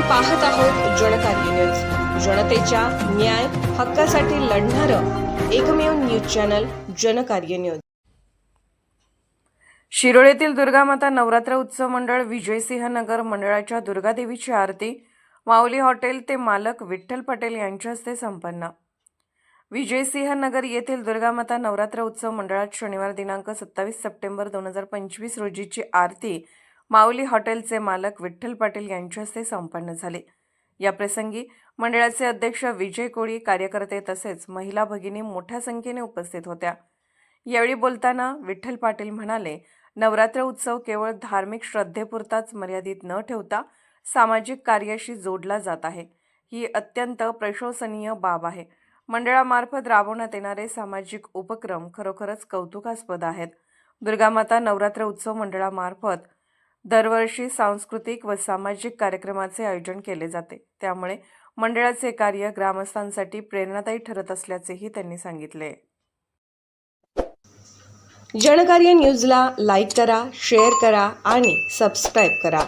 पाहत आहोत जनकार्य न्यूज. जनतेच्या न्याय हक्कासाठी लढणारं एकमेव न्यूज चॅनल जनकार्य न्यूज. शिरोळेतील दुर्गामाता नवरात्र उत्सव मंडळ विजयसिंह नगर मंडळाच्या दुर्गादेवीची आरती माऊली हॉटेल ते मालक विठ्ठल पटेल यांच्या हस्ते संपन्न. विजयसिंह नगर येथील दुर्गामाता नवरात्र उत्सव मंडळात शनिवार दिनांक सत्तावीस सप्टेंबर दोन हजार पंचवीस रोजीची आरती माऊली हॉटेलचे मालक विठ्ठल पाटील यांच्या हस्ते संपन्न झाले. या प्रसंगी मंडळाचे अध्यक्ष विजय कोळी कार्यकर्ते तसेच महिला भगिनी मोठ्या संख्येने उपस्थित होत्या. यावेळी बोलताना विठ्ठल पाटील म्हणाले नवरात्र उत्सव केवळ धार्मिक श्रद्धेपुरताच मर्यादित न ठेवता सामाजिक कार्याशी जोडला जात आहे. ही अत्यंत प्रशंसनीय बाब आहे. मंडळामार्फत राबवण्यात येणारे सामाजिक उपक्रम खरोखरच कौतुकास्पद आहेत. दुर्गामाता नवरात्र उत्सव मंडळामार्फत दरवर्षी सांस्कृतिक व सामाजिक कार्यक्रमाचे आयोजन केले जाते. त्यामुळे मंडळाचे कार्य ग्रामस्थांसाठी प्रेरणादायी ठरत असल्याचेही त्यांनी सांगितले. जनकार्य न्यूजला लाईक करा शेअर करा आणि सबस्क्राईब करा.